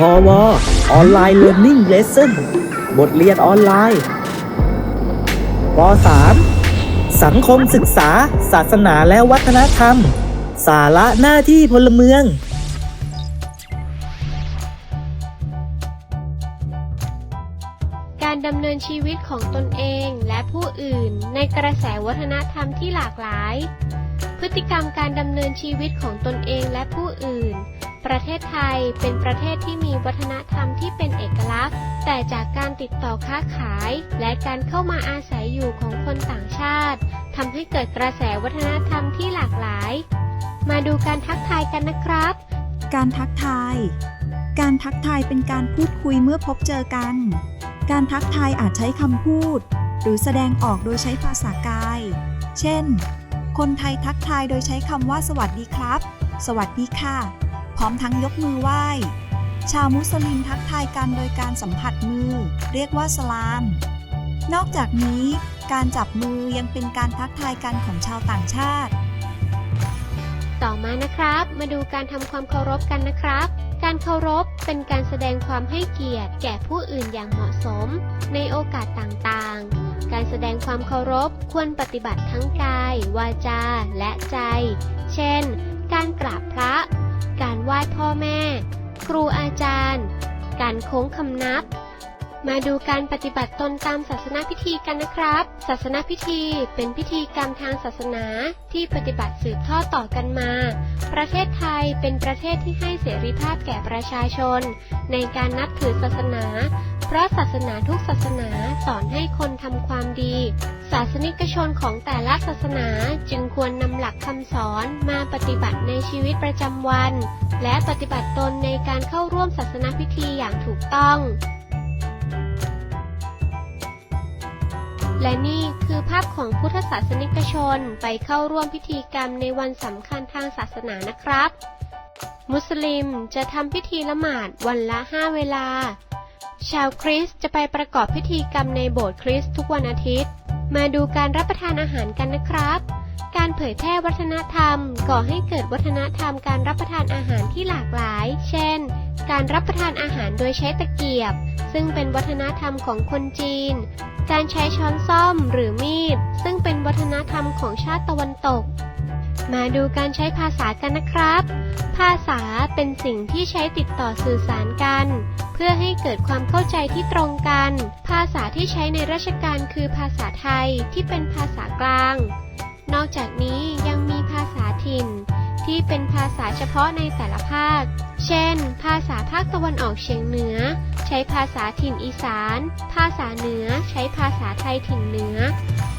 พอวออนไลน์เรียน i ิ g เลส s o n บทเรียนออนไลน์ป .3 สังคมศึกษา ศาสนาและวัฒนธรรม สาระหน้าที่พลเมือง การดำเนินชีวิตของตนเองและผู้อื่นในกระแสวัฒนธรรมที่หลากหลาย พฤติกรรมการดำเนินชีวิตของตนเองและผู้อื่น ประเทศไทยเป็นประเทศที่มีวัฒนธรรมที่เป็นเอกลักษณ์ แต่จากการติดต่อค้าขาย และการเข้ามาอาศัยอยู่ของคนต่างชาติทำให้เกิดกระแสวัฒนธรรมที่หลากหลาย มาดูการทักทายกันนะครับ การทักทาย การทักทายเป็นการพูดคุยเมื่อพบเจอกัน การทักทายอาจใช้คำพูด หรือแสดงออกโดยใช้ภาษากาย เช่น คนไทยทักทายโดยใช้คำว่าสวัสดีครับ สวัสดีค่ะ พร้อมทั้งยกมือไหว้ ชาวมุสลิมทักทายกันโดยการสัมผัสมือ เรียกว่าสลาม นอกจากนี้ การจับมือยังเป็นการทักทายกันของชาวต่างชาติ ต่อมานะครับ มาดูการทำความเคารพกันนะครับการเคารพเป็นการแสดงความให้เกียรติแก่ผู้อื่นอย่างเหมาะสม ในโอกาสต่างๆ การแสดงความเคารพควรปฏิบัติทั้งกาย วาจา และใจ เช่น การกราบพระ การไหว้พ่อแม่ ครูอาจารย์ การโค้งคำนับ มาดูการปฏิบัติตนตามศาสนาพิธีกันนะครับ ศาสนาพิธีเป็นพิธีกรรมทางศาสนาที่ปฏิบัติสืบทอดต่อกันมา ประเทศไทยเป็นประเทศที่ให้เสรีภาพแก่ประชาชน ในการนับถือศาสนา เพราะศาสนาทุกศาสนาสอนให้คนทำความดีาสนิกชนของแต่ละศาสนาจึงควรนำหลักคำสอนมาปฏิบัติในชีวิตประจำวัน และปฏิบัติตนในการเข้าร่วมศาสนาพิธีอย่างถูกต้อง และนี่คือภาพของพุทธศาสนิกชนไปเข้าร่วมพิธีกรรมในวันสำคัญทางศาสนานะครับ มุสลิมจะทำพิธีละหมาดวันละ5เวลา ชาวคริสต์จะไปประกอบพิธีกรรมในโบสถ์คริสต์ทุกวันอาทิตย์ มาดูการรับประทานอาหารกันนะครับ การเผยแพร่วัฒนธรรม ก่อให้เกิดวัฒนธรรมการรับประทานอาหารที่หลากหลาย เช่น การรับประทานอาหารโดยใช้ตะเกียบ ซึ่งเป็นวัฒนธรรมของคนจีน การใช้ช้อนซ่อมหรือมีด ซึ่งเป็นวัฒนธรรมของชาติตะวันตก มาดูการใช้ภาษากันนะครับ ภาษาเป็นสิ่งที่ใช้ติดต่อสื่อสารกัน เพื่อให้เกิดความเข้าใจที่ตรงกัน ภาษาที่ใช้ในราชการคือภาษาไทยที่เป็นภาษากลาง นอกจากนี้ยังมีภาษาถิ่น ที่เป็นภาษาเฉพาะในแต่ละภาค เช่น ภาษาภาคตะวันออกเฉียงเหนือ ใช้ภาษาถิ่นอีสาน ภาษาเหนือ ใช้ภาษาไทยถิ่นเหนือ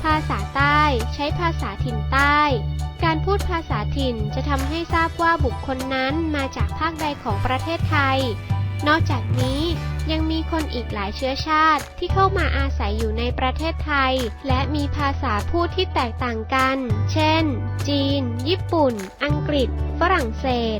ภาษาใต้ ใช้ภาษาถิ่นใต้ การพูดภาษาถิ่นจะทำให้ทราบว่าบุคคลนั้นมาจากภาคใดของประเทศไทย นอกจากนี้ยังมีคนอีกหลายเชื้อชาติที่เข้ามาอาศัยอยู่ในประเทศไทย และมีภาษาพูดที่แตกต่างกัน เช่น จีน ญี่ปุ่น อังกฤษ ฝรั่งเศส